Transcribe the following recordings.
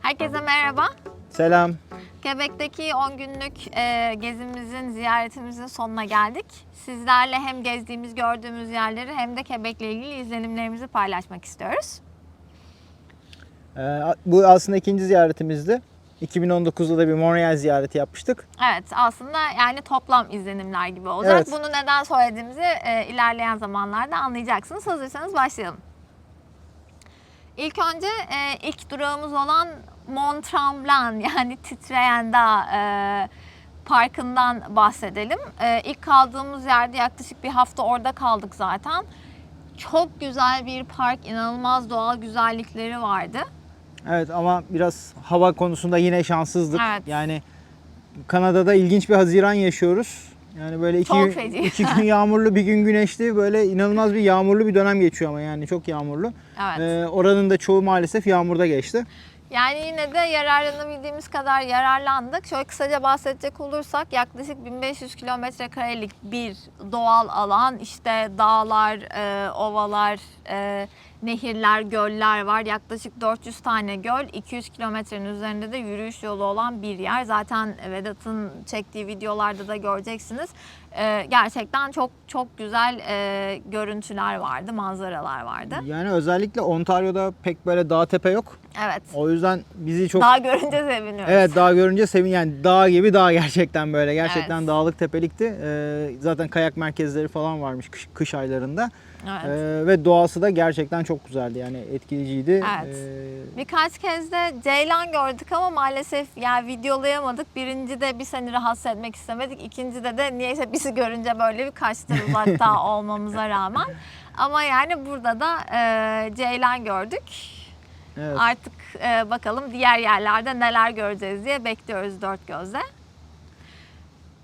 Herkese merhaba. Selam. Quebec'teki 10 günlük e, gezimizin, ziyaretimizin sonuna geldik. Sizlerle hem gezdiğimiz, gördüğümüz yerleri hem de Quebec'le ilgili izlenimlerimizi paylaşmak istiyoruz. Ee, bu aslında ikinci ziyaretimizdi. 2019'da da bir Montreal ziyareti yapmıştık. Evet, aslında yani toplam izlenimler gibi olacak. Evet. Bunu neden söylediğimizi e, ilerleyen zamanlarda anlayacaksınız. Hazırsanız başlayalım. İlk önce e, ilk durağımız olan Mont Tremblant yani titreyen dağ e, parkından bahsedelim. E, ilk kaldığımız yerde yaklaşık bir hafta orada kaldık zaten. Çok güzel bir park, inanılmaz doğal güzellikleri vardı. Evet ama biraz hava konusunda yine şanssızdık. Evet. Yani Kanada'da ilginç bir Haziran yaşıyoruz. Yani böyle iki, Çok gün- feci. iki gün yağmurlu bir gün güneşli böyle inanılmaz bir yağmurlu bir dönem geçiyor ama yani çok yağmurlu. Evet. Ee, oranın da çoğu maalesef yağmurda geçti. Yani yine de yararlanabildiğimiz kadar yararlandık. Şöyle kısaca bahsedecek olursak yaklaşık 1500 kilometre karelik bir doğal alan. İşte dağlar, e, ovalar, e, nehirler, göller var. Yaklaşık 400 tane göl, 200 kilometrenin üzerinde de yürüyüş yolu olan bir yer. Zaten Vedat'ın çektiği videolarda da göreceksiniz. E, gerçekten çok çok güzel e, görüntüler vardı, manzaralar vardı. Yani özellikle Ontario'da pek böyle dağ tepe yok. Evet. O yüzden bizi çok Daha görünce seviniyoruz. Evet dağ görünce sevin yani dağ gibi dağ gerçekten böyle gerçekten Evet. dağlık tepelikti. Ee, zaten kayak merkezleri falan varmış kış, kış aylarında Evet. Ee, ve doğası da gerçekten çok güzeldi yani etkileyiciydi. Evet. Ee, Birkaç kez de ceylan gördük ama maalesef yani videolayamadık. Birinci de bir seni rahatsız etmek istemedik. İkincide de niyeyse bizi görünce böyle bir kaçtı uzakta olmamıza rağmen. Ama yani burada da e, ceylan gördük. evet. Artık e, bakalım diğer yerlerde neler göreceğiz diye bekliyoruz dört gözle.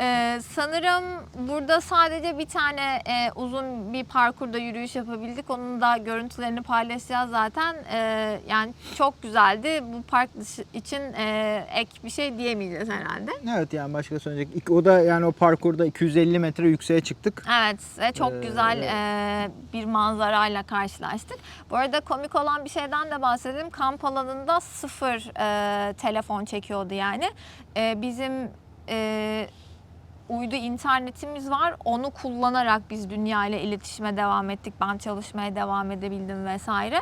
Ee, sanırım burada sadece bir tane e, uzun bir parkurda yürüyüş yapabildik. Onun da görüntülerini paylaşacağız zaten. Ee, yani çok güzeldi. Bu park dışı için e, ek bir şey diyemeyeceğiz herhalde. Evet yani başka söyleyecek. O da yani o parkurda 250 metre yükseğe çıktık. Evet ve çok Ee, güzel e, bir manzarayla karşılaştık. Bu arada komik olan bir şeyden de bahsedeyim. Kamp alanında sıfır e, telefon çekiyordu yani. E, bizim e, uydu internetimiz var. Onu kullanarak biz dünya ile iletişime devam ettik. Ben çalışmaya devam edebildim vesaire.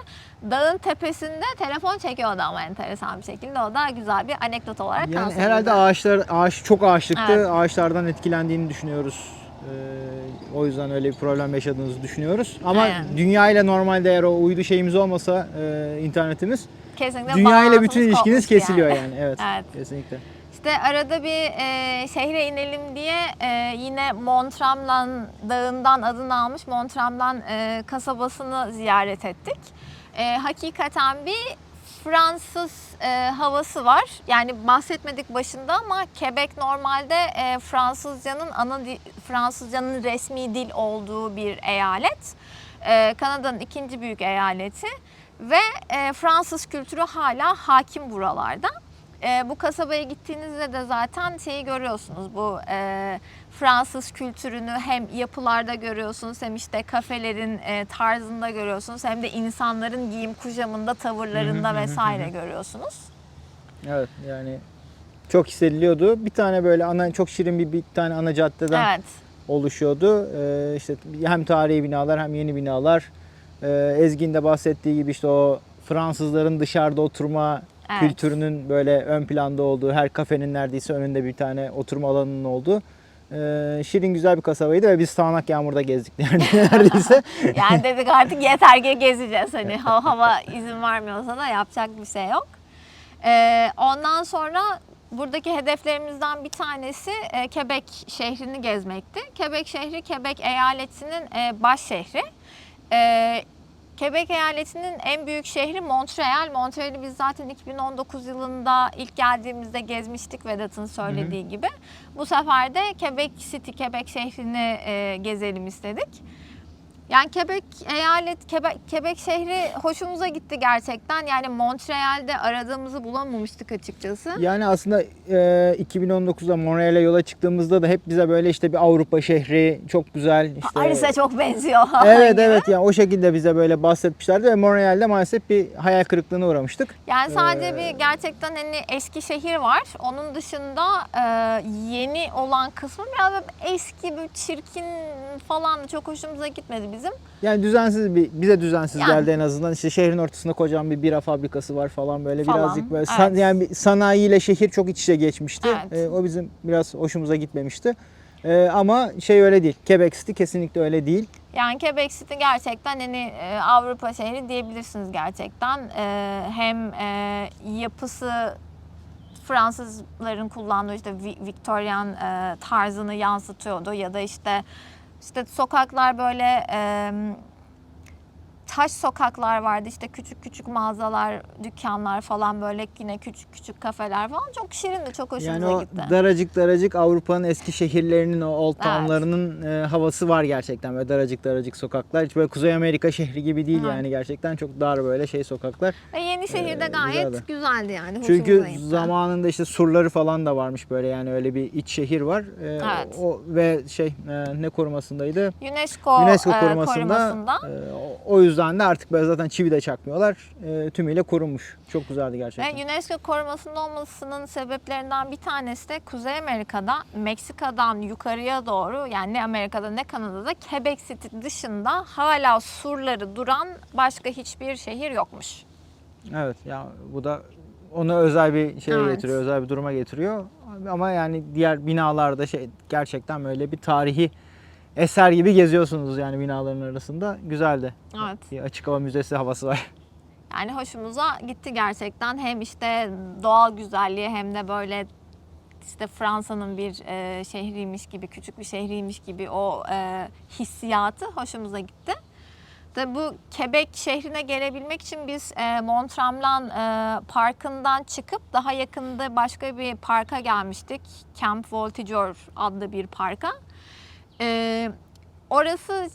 Dağın tepesinde telefon çekiyordu ama enteresan bir şekilde. O da güzel bir anekdot olarak Yani kalsın herhalde bize. ağaçlar ağaç çok ağaçlıktı. Evet. Ağaçlardan etkilendiğini düşünüyoruz. Ee, o yüzden öyle bir problem yaşadığınızı düşünüyoruz. Ama Aynen. dünya ile normalde eğer o uydu şeyimiz olmasa e, internetimiz Kesinlikle dünya ile bütün ilişkiniz kopmuştu yani. kesiliyor yani. Evet. Evet. Kesinlikle. İşte arada bir e, şehre inelim diye e, yine Montramlan Dağı'ndan adını almış Montramlan e, kasabasını ziyaret ettik. E, hakikaten bir Fransız e, havası var. Yani bahsetmedik başında ama Quebec normalde e, Fransızcanın ana Fransızcanın resmi dil olduğu bir eyalet. E, Kanada'nın ikinci büyük eyaleti ve e, Fransız kültürü hala hakim buralarda. E, bu kasabaya gittiğinizde de zaten şeyi görüyorsunuz bu e, Fransız kültürünü hem yapılarda görüyorsunuz hem işte kafelerin e, tarzında görüyorsunuz hem de insanların giyim kuşamında tavırlarında vesaire görüyorsunuz. Evet yani çok hissediliyordu. Bir tane böyle ana çok şirin bir, bir tane ana caddeden Evet. oluşuyordu. Ee, işte hem tarihi binalar hem yeni binalar. Ee, Ezgi'nin de bahsettiği gibi işte o Fransızların dışarıda oturma Evet. kültürünün böyle ön planda olduğu, her kafenin neredeyse önünde bir tane oturma alanının olduğu ee, şirin güzel bir kasabaydı ve biz sağanak yağmurda gezdik neredeyse. Yani dedik artık yeter ki gezeceğiz. Hani hava, izin vermiyorsa da yapacak bir şey yok. Ee, ondan sonra buradaki hedeflerimizden bir tanesi e, Quebec şehrini gezmekti. Quebec şehri Quebec eyaletinin e, baş şehri. E, Quebec eyaletinin en büyük şehri Montreal. Montreal'i biz zaten 2019 yılında ilk geldiğimizde gezmiştik Vedat'ın söylediği gibi. Bu sefer de Quebec City, Quebec şehrini e, gezelim istedik. Yani Quebec eyalet, Quebec, Quebec şehri hoşumuza gitti gerçekten. Yani Montreal'de aradığımızı bulamamıştık açıkçası. Yani aslında e, 2019'da Montreal'e yola çıktığımızda da hep bize böyle işte bir Avrupa şehri çok güzel işte. Paris'e çok benziyor. Evet evet yani o şekilde bize böyle bahsetmişlerdi ve Montreal'de maalesef bir hayal kırıklığına uğramıştık. Yani sadece Ee, bir gerçekten hani eski şehir var. Onun dışında e, yeni olan kısmı biraz eski, bir çirkin falan çok hoşumuza gitmedi bizim. Yani düzensiz bir bize düzensiz Yani. geldi en azından. İşte şehrin ortasında kocaman bir bira fabrikası var falan böyle Falan, birazcık böyle san- evet. yani bir sanayiyle şehir çok iç içe geçmişti. Evet. Ee, o bizim biraz hoşumuza gitmemişti. Ee, ama şey öyle değil. Quebec City kesinlikle öyle değil. Yani Quebec City gerçekten hani e, Avrupa şehri diyebilirsiniz gerçekten. E, hem e, yapısı Fransızların kullandığı işte Vi- Victorian e, tarzını yansıtıyordu ya da işte işte sokaklar böyle e, taş sokaklar vardı işte küçük küçük mağazalar, dükkanlar falan böyle yine küçük küçük kafeler falan çok şirindi çok hoşumuza yani o gitti. daracık daracık Avrupa'nın eski şehirlerinin o old Evet. town'larının e, havası var gerçekten. Böyle daracık daracık sokaklar. Hiç böyle Kuzey Amerika şehri gibi değil Evet. yani gerçekten çok dar böyle şey sokaklar. Ve yeni şehirde Ee, gayet güzeldi. güzeldi yani. Çünkü gitti. zamanında işte surları falan da varmış böyle yani öyle bir iç şehir var. Ee, Evet. O ve şey e, ne korumasındaydı? UNESCO, UNESCO e, korumasında. korumasında. e, o- o yüzden de artık böyle zaten çivi de çakmıyorlar. E, tümüyle korunmuş. Çok güzeldi gerçekten. Ve UNESCO korumasında olmasının sebeplerinden bir tanesi de Kuzey Amerika'da Meksika'dan yukarıya doğru yani ne Amerika'da ne Kanada'da Quebec City dışında hala surları duran başka hiçbir şehir yokmuş. Evet ya bu da onu özel bir şeye Evet. getiriyor, özel bir duruma getiriyor. Ama yani diğer binalarda şey gerçekten böyle bir tarihi eser gibi geziyorsunuz yani binaların arasında. Güzeldi. Evet. Bir açık hava müzesi havası var. Yani hoşumuza gitti gerçekten. Hem işte doğal güzelliği hem de böyle işte Fransa'nın bir e, şehriymiş gibi, küçük bir şehriymiş gibi o e, hissiyatı hoşumuza gitti. De bu Quebec şehrine gelebilmek için biz e, Mont Tremblant e, parkından çıkıp daha yakında başka bir parka gelmiştik. Camp Voltigeur adlı bir parka. E, orası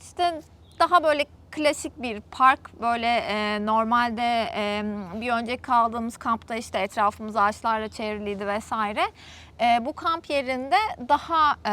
işte daha böyle klasik bir park. Böyle e, normalde e, bir önceki kaldığımız kampta işte etrafımız ağaçlarla çevriliydi vesaire. E, bu kamp yerinde daha e,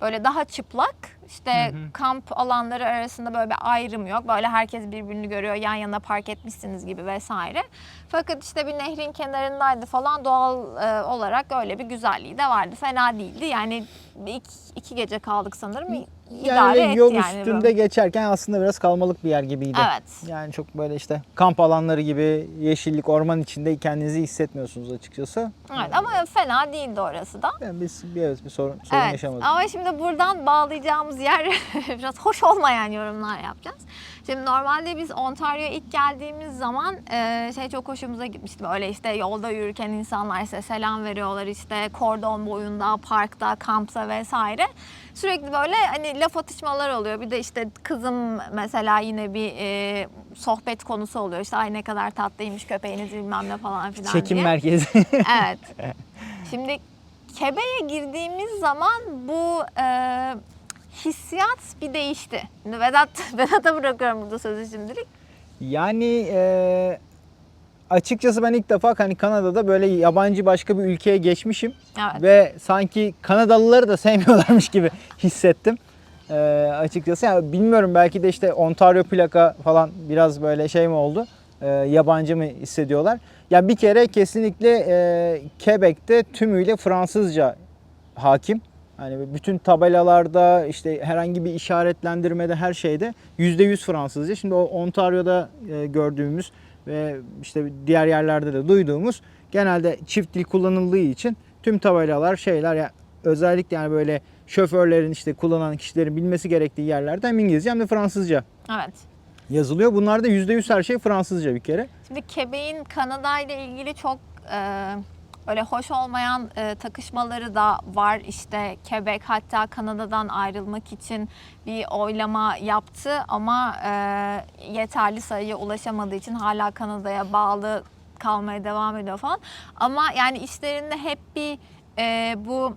böyle daha çıplak. İşte Hı hı. kamp alanları arasında böyle bir ayrım yok. Böyle herkes birbirini görüyor. Yan yana park etmişsiniz gibi vesaire. Fakat işte bir nehrin kenarındaydı falan doğal e, olarak öyle bir güzelliği de vardı. Fena değildi. Yani iki, iki gece kaldık sanırım. İdare Yani etti yol yani üstünde geçerken aslında biraz kalmalık bir yer gibiydi. Evet. Yani çok böyle işte kamp alanları gibi yeşillik, orman içinde kendinizi hissetmiyorsunuz açıkçası. Evet ama fena değildi orası da. Yani biz bir, evet, bir sorun, sorun Evet yaşamadık. ama şimdi buradan bağlayacağımız yer biraz hoş olmayan yorumlar yapacağız. Şimdi normalde biz Ontario'ya ilk geldiğimiz zaman e, şey çok hoşumuza gitmişti. Böyle işte yolda yürürken insanlar size selam veriyorlar işte kordon boyunda, parkta, kampta vesaire. Sürekli böyle hani laf atışmalar oluyor. Bir de işte kızım mesela yine bir e, sohbet konusu oluyor. İşte ay ne kadar tatlıymış köpeğiniz bilmem ne falan filan Çekim diye. merkezi. Evet. Şimdi Kebe'ye girdiğimiz zaman bu e, hissiyat bir değişti. Vedat, Vedat'a bırakıyorum burada sözü şimdilik. yani e, açıkçası ben ilk defa hani Kanada'da böyle yabancı başka bir ülkeye geçmişim. Evet. Ve sanki Kanadalıları da sevmiyorlarmış gibi hissettim. E, açıkçası yani bilmiyorum belki de işte Ontario plaka falan biraz böyle şey mi oldu? E, yabancı mı hissediyorlar? Ya bir kere kesinlikle e, Quebec'te tümüyle Fransızca hakim. Hani bütün tabelalarda işte herhangi bir işaretlendirmede her şeyde %100 Fransızca. Şimdi o Ontario'da e, gördüğümüz ve işte diğer yerlerde de duyduğumuz genelde çift dil kullanıldığı için tüm tabelalar şeyler ya özellikle yani böyle şoförlerin işte kullanan kişilerin bilmesi gerektiği yerlerde hem İngilizce hem de Fransızca Evet. yazılıyor. Bunlarda %100 her şey Fransızca bir kere. Şimdi Quebec'in Kanada ile ilgili çok e, öyle hoş olmayan e, takışmaları da var. İşte Quebec hatta Kanada'dan ayrılmak için bir oylama yaptı ama e, yeterli sayıya ulaşamadığı için hala Kanada'ya bağlı kalmaya devam ediyor falan. Ama yani işlerinde hep bir e, bu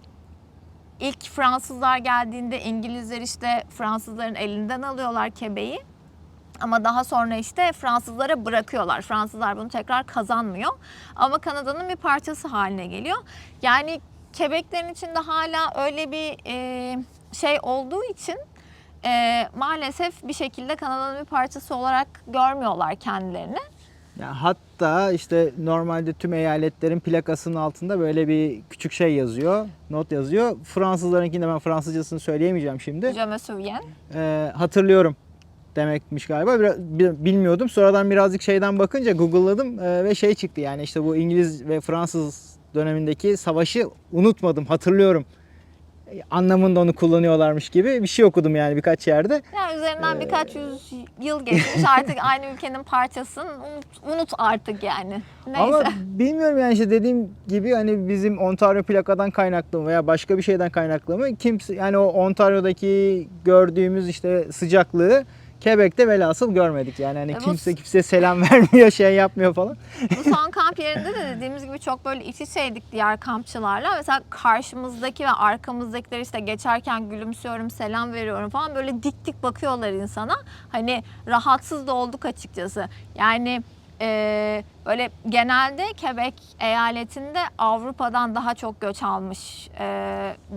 ilk Fransızlar geldiğinde İngilizler işte Fransızların elinden alıyorlar kebeği. Ama daha sonra işte Fransızlara bırakıyorlar. Fransızlar bunu tekrar kazanmıyor. Ama Kanada'nın bir parçası haline geliyor. Yani Quebec'lerin içinde hala öyle bir e, şey olduğu için e, maalesef bir şekilde Kanada'nın bir parçası olarak görmüyorlar kendilerini. Ya hatta işte normalde tüm eyaletlerin plakasının altında böyle bir küçük şey yazıyor. Not yazıyor. Fransızlarınkinde ben Fransızcasını söyleyemeyeceğim şimdi. Je me souviens. Ee, hatırlıyorum demekmiş galiba. Biraz, bi- bilmiyordum. Sonradan birazcık şeyden bakınca Google'ladım ee, ve şey çıktı yani işte bu İngiliz ve Fransız dönemindeki savaşı unutmadım, hatırlıyorum Ee, anlamında onu kullanıyorlarmış gibi bir şey okudum yani birkaç yerde. Yani üzerinden birkaç yüz yıl geçmiş artık aynı ülkenin parçasın. Unut, unut artık yani. Neyse. Ama bilmiyorum yani işte dediğim gibi hani bizim Ontario plakadan kaynaklı mı veya başka bir şeyden kaynaklı mı kimse yani o Ontario'daki gördüğümüz işte sıcaklığı Quebec'te velhasıl görmedik yani hani E bu- kimse kimseye selam vermiyor şey yapmıyor falan. Bu son kamp yerinde de dediğimiz gibi çok böyle iç içeydik diğer kampçılarla. Mesela karşımızdaki ve arkamızdakiler işte geçerken gülümsüyorum, selam veriyorum falan böyle dik dik bakıyorlar insana. Hani rahatsız da olduk açıkçası. Yani e, böyle genelde Quebec eyaletinde Avrupa'dan daha çok göç almış, e,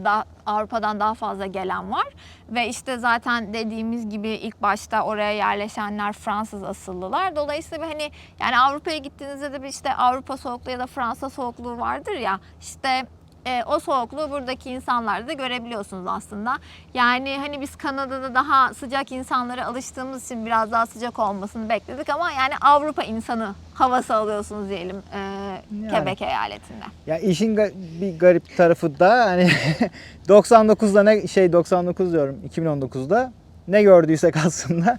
da, Avrupa'dan daha fazla gelen var. Ve işte zaten dediğimiz gibi ilk başta oraya yerleşenler Fransız asıllılar. Dolayısıyla hani yani Avrupa'ya gittiğinizde de bir işte Avrupa soğukluğu ya da Fransa soğukluğu vardır ya. İşte e, o soğukluğu buradaki insanlarda da görebiliyorsunuz aslında. Yani hani biz Kanada'da daha sıcak insanlara alıştığımız için biraz daha sıcak olmasını bekledik ama yani Avrupa insanı havası alıyorsunuz diyelim e, Quebec eyaletinde. Ya işin ga- bir garip tarafı da hani 99'da ne şey 99 diyorum 2019'da ne gördüysek aslında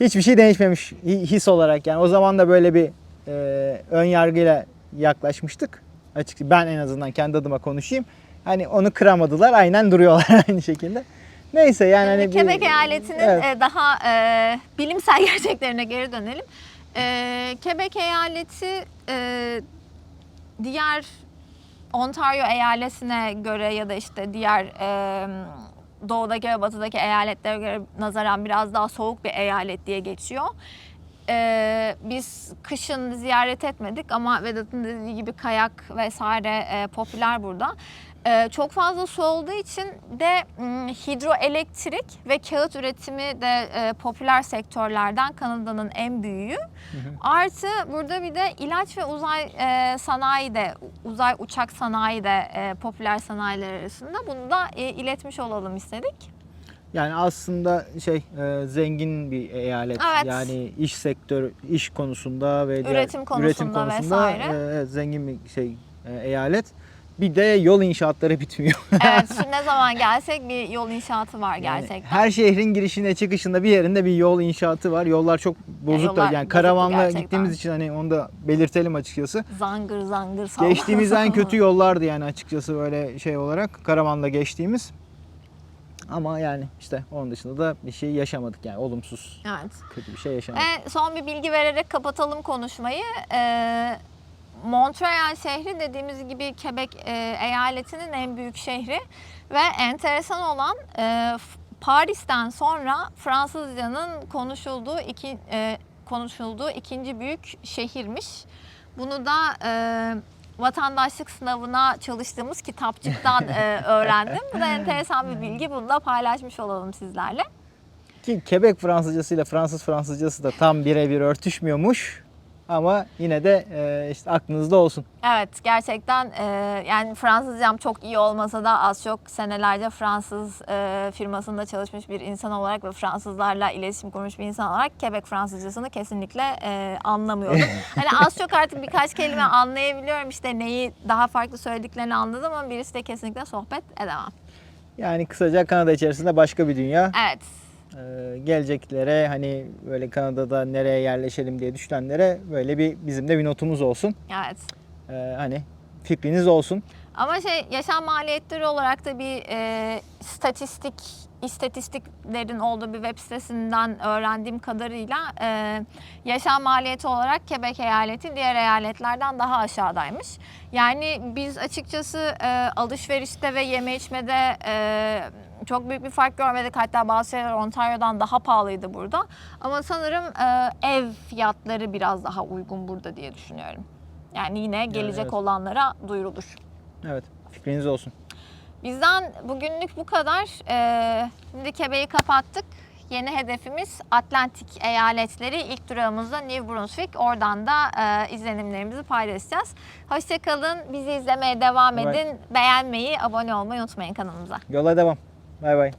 hiçbir şey değişmemiş hi- his olarak yani o zaman da böyle bir e, ön yargıyla yaklaşmıştık. Açıkçası ben en azından kendi adıma konuşayım. Hani onu kıramadılar aynen duruyorlar aynı şekilde. Neyse yani hani Şimdi bir- eyaletinin Evet. e, daha e, bilimsel gerçeklerine geri dönelim. E, Quebec eyaleti e, diğer Ontario eyaletine göre ya da işte diğer e, doğudaki ve batıdaki eyaletlere göre nazaran biraz daha soğuk bir eyalet diye geçiyor. E, biz kışın ziyaret etmedik ama Vedat'ın dediği gibi kayak vesaire e, popüler burada. E, çok fazla su olduğu için de m, hidroelektrik ve kağıt üretimi de e, popüler sektörlerden Kanada'nın en büyüğü. Artı burada bir de ilaç ve uzay e, sanayi de, uzay uçak sanayi de e, popüler sanayiler arasında. Bunu da e, iletmiş olalım istedik. Yani aslında şey e, zengin bir eyalet. Evet. Yani iş sektörü, iş konusunda ve diğer Üretim konusunda vesaire. e, evet, zengin bir şey e, eyalet. Bir de yol inşaatları bitmiyor. Evet, şimdi ne zaman gelsek bir yol inşaatı var Yani gerçekten. her şehrin girişinde çıkışında bir yerinde bir yol inşaatı var. Yollar çok bozuk yollar da yani karavanla gerçekten. gittiğimiz için hani onu da belirtelim açıkçası. Zangır zangır Geçtiğimiz en kötü yollardı yani açıkçası böyle şey olarak karavanla geçtiğimiz. Ama yani işte onun dışında da bir şey yaşamadık yani olumsuz Evet. kötü bir şey yaşamadık. Ve son bir bilgi vererek kapatalım konuşmayı. Ee, Montreal şehri dediğimiz gibi Quebec e, eyaletinin en büyük şehri ve enteresan olan e, Paris'ten sonra Fransızcanın konuşulduğu iki e, konuşulduğu ikinci büyük şehirmiş. Bunu da e, vatandaşlık sınavına çalıştığımız kitapçıktan e, öğrendim. Bu da enteresan bir bilgi. Bunu da paylaşmış olalım sizlerle. Ki Quebec Fransızcasıyla Fransız Fransızcası da tam birebir örtüşmüyormuş. Ama yine de e, işte aklınızda olsun. Evet gerçekten e, yani Fransızcam çok iyi olmasa da az çok senelerce Fransız e, firmasında çalışmış bir insan olarak ve Fransızlarla iletişim kurmuş bir insan olarak Quebec Fransızcasını kesinlikle e, anlamıyordum. hani az çok artık birkaç kelime anlayabiliyorum işte neyi daha farklı söylediklerini anladım ama birisi de kesinlikle sohbet edemem. Yani kısaca Kanada içerisinde başka bir dünya. Evet Ee, geleceklere hani böyle Kanada'da nereye yerleşelim diye düşünenlere böyle bir bizim de bir notumuz olsun. evet. Ee, hani fikriniz olsun. Ama şey yaşam maliyetleri olarak da bir e, statistik istatistiklerin olduğu bir web sitesinden öğrendiğim kadarıyla e, yaşam maliyeti olarak Quebec eyaleti diğer eyaletlerden daha aşağıdaymış. Yani biz açıkçası e, alışverişte ve yeme içmede e, çok büyük bir fark görmedik. Hatta bazı şeyler Ontario'dan daha pahalıydı burada. Ama sanırım e, ev fiyatları biraz daha uygun burada diye düşünüyorum. Yani yine gelecek evet. olanlara duyurulur. Evet. Fikriniz olsun. Bizden bugünlük bu kadar. Ee, şimdi kebeyi kapattık. Yeni hedefimiz Atlantik eyaletleri. İlk durağımızda New Brunswick. Oradan da e, izlenimlerimizi paylaşacağız. Hoşçakalın. Bizi izlemeye devam Bye bye. edin. Beğenmeyi, abone olmayı unutmayın kanalımıza. Yola devam. Bay bay.